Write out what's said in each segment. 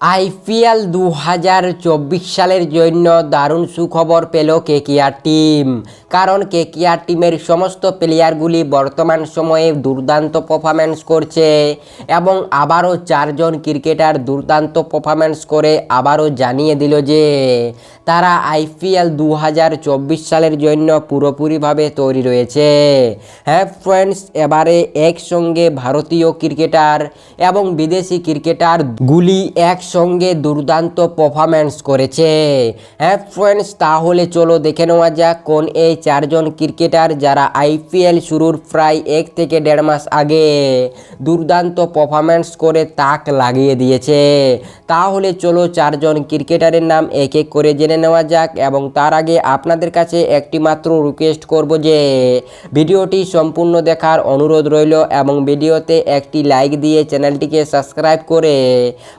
IPL দু হাজার চব্বিশ সালের জন্য দারুণ সুখবর পেল কেকিআর টিম। কারণ কেকিআর টিমের সমস্ত প্লেয়ারগুলি বর্তমান সময়ে দুর্দান্ত পারফরম্যান্স করছে এবং আবারও চারজন ক্রিকেটার দুর্দান্ত পারফরম্যান্স করে আবারও জানিয়ে দিল যে, তারা আইপিএল দু হাজার চব্বিশ সালের জন্য পুরোপুরিভাবে তৈরি রয়েছে। হ্যাঁ ফ্রেন্ডস এবারে একসঙ্গে ভারতীয় ক্রিকেটার এবং বিদেশি ক্রিকেটার গুলি একসঙ্গে দুর্দান্ত পারফরম্যান্স করেছে। হ্যাঁ ফ্রেন্ডস তাহলে চলো দেখে নেওয়া যাক কোন এই চারজন ক্রিকেটার যারা আইপিএল শুরুর প্রায় এক থেকে দেড় মাস আগে দুর্দান্ত পারফরম্যান্স করে তাক লাগিয়ে দিয়েছে। তাহলে চলো চারজন ক্রিকেটারের নাম এক এক করে জেনে নেওয়া যাক এবং তার আগে আপনাদের কাছে একটি মাত্র রিকোয়েস্ট করব যে, ভিডিওটি সম্পূর্ণ দেখার অনুরোধ রইল এবং ভিডিওতে একটি লাইক দিয়ে চ্যানেলটিকে সাবস্ক্রাইব করে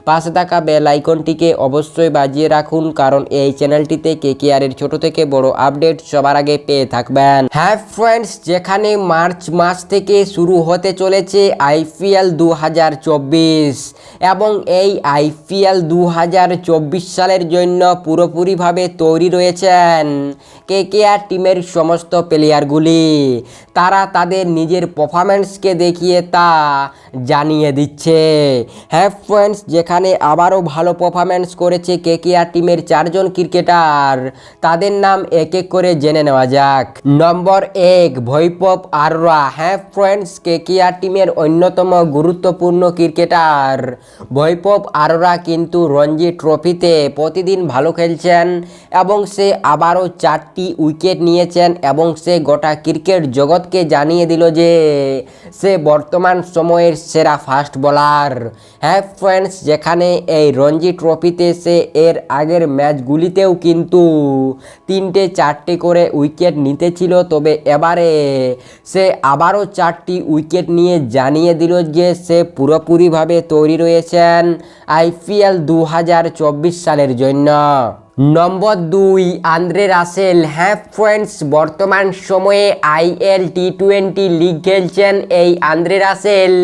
পাশে থাকা বেল আইকনটিকে অবশ্যই বাজিয়ে রাখুন, কারণ এই চ্যানেলটিতে কেকেআরের ছোট থেকে বড় আপডেট সবার আগে পেয়ে থাকবেন। হ্যাঁ ফ্রেন্ডস যেখানে মার্চ মাস থেকে শুরু হতে চলেছে আইপিএল দু হাজার চব্বিশ। এবং এই আইপিএল দু হাজার চব্বিশ সালের জন্য পুরোপুরিভাবে তৈরি রয়েছেন। কেকেআর টিমের সমস্ত প্লেয়ারগুলি তারা তাদের নিজের পারফরম্যান্সকে দেখিয়ে তা জানিয়ে দিচ্ছে। হ্যাঁ ফ্রেন্ডস যেখানে আবারও ভালো পারফরম্যান্স করেছে কেকেআর টিমের চারজন ক্রিকেটার তাদের নাম এক এক করে জেনে নেওয়া যাক। নম্বর এক ভৈপব আররা। হ্যাঁ ফ্রেন্ডস কেকেআর টিমের অন্যতম গুরুত্বপূর্ণ ক্রিকেটার ভৈপব আরোরা কিন্তু রঞ্জি ট্রফিতে প্রতিদিন ভালো খেলছেন এবং সে আবারও চারটি উইকেট নিয়েছেন এবং সে গোটা ক্রিকেট জগৎকে জানিয়ে দিল যে সে বর্তমান সময়ের সেরা ফাস্ট বোলার। হ্যাঁ ফ্রেন্ডস, যেখানে এই রঞ্জি ট্রফিতে সে এর আগের ম্যাচগুলিতেও কিন্তু তিনটে চারটে করে উইকেট নিতেছিল। তবে এবারে সে আবারও চারটি উইকেট নিয়ে জানিয়ে দিল যে সে পুরোপুরিভাবে তৈরি রয়েছেন আইপিএল দু হাজার চব্বিশ সালের জন্য। নম্বর দুই, আন্দ্রে রাসেল হ্যাঁ ফ্রেন্ডস, বর্তমান সময়ে আইএল টি টোয়েন্টি লিগ খেলছেন এই আন্দ্রে রাসেল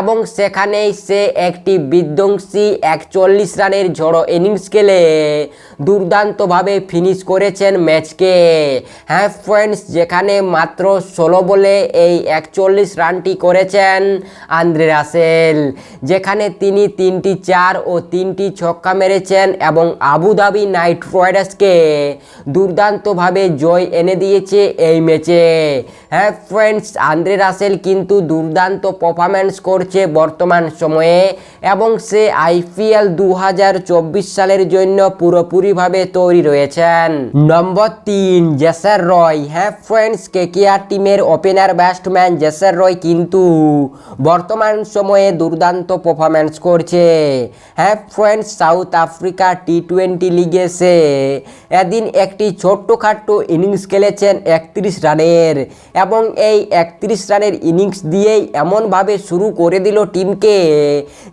এবং সেখানেই সে একটি বিধ্বংসী একচল্লিশ রানের ঝড়ো ইনিংস খেলে দুর্দান্তভাবে ফিনিশ করেছেন ম্যাচকে। হ্যাঁ ফ্রেন্ডস, যেখানে মাত্র ষোলো বলে এই একচল্লিশ রানটি করেছেন আন্দ্রে রাসেল, যেখানে তিনি তিনটি চার ও তিনটি ছক্কা মেরেছেন এবং আবুধাবি নাইট রাইডার্সকে দুর্দান্তভাবে জয় এনে দিয়েছে এই ম্যাচে। হ্যাঁ ফ্রেন্ডস আন্দ্রে রাসেল কিন্তু দুর্দান্ত পারফরম্যান্স করছে বর্তমান সময়ে এবং সে আইপিএল দু হাজার চব্বিশ সালের জন্য পুরোপুরিভাবে তৈরি রয়েছেন। নম্বর তিন জেসার রয় হ্যাঁ ফ্রেন্ডস কেকিআর টিমের ওপেনার ব্যাটসম্যান জেসার রয় কিন্তু বর্তমান সময়ে দুর্দান্ত পারফরম্যান্স করছে। হ্যাঁ friends South Africa T twenty লিগে সে এদিন একটি ছোট্টখাট্টো ইনিংস খেলেছেন একত্রিশ রানের এবং এই একত্রিশ রানের ইনিংস দিয়েই এমনভাবে শুরু করে দিল টিমকে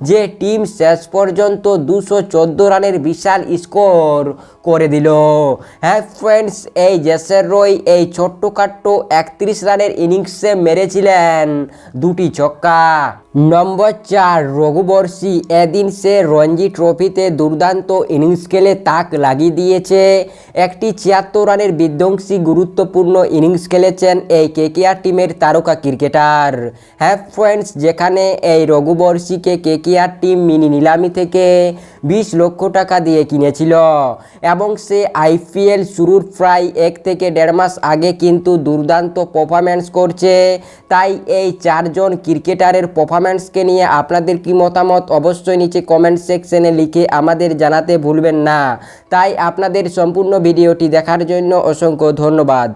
যে টিম শেষ পর্যন্ত দুশো চোদ্দ রানের বিশাল স্কোর করে দিল। হ্যাঁ ফ্রেন্ডস, এই জেসের রয় এই ছোট্টখাট্টো একত্রিশ রানের ইনিংসে মেরেছিলেন দুটি ছক্কা। নম্বর চার রঘুবর্ষী, এদিন সে রঞ্জি ট্রফিতে দুর্দান্ত ইনিংস খেলে তাক লাগিয়ে দিয়েছে। একটি ছিয়াত্তর রানের বিধ্বংসী গুরুত্বপূর্ণ ইনিংস খেলেছেন এই কেকেআর টিমের তারকা ক্রিকেটার। হ্যাঁ ফ্রেন্ডস, যেখানে এই রঘুবর্ষীকে কেকেআর টিম মিনি নিলামি থেকে বিশ লক্ষ টাকা দিয়ে কিনেছিল এবং সে আইপিএল শুরুর প্রায় এক থেকে দেড় মাস আগে কিন্তু দুর্দান্ত পারফরম্যান্স করছে। তাই এই চারজন ক্রিকেটারের পারফরম্যান্সকে নিয়ে আপনাদের কি মতামত? অবশ্যই নিচে কমেন্ট সেকশনে লিখে আমাদের জানাতে ভুলবেন না। তাই আপনাদের সম্পূর্ণ ভিডিওটি দেখার জন্য অসংখ্য ধন্যবাদ।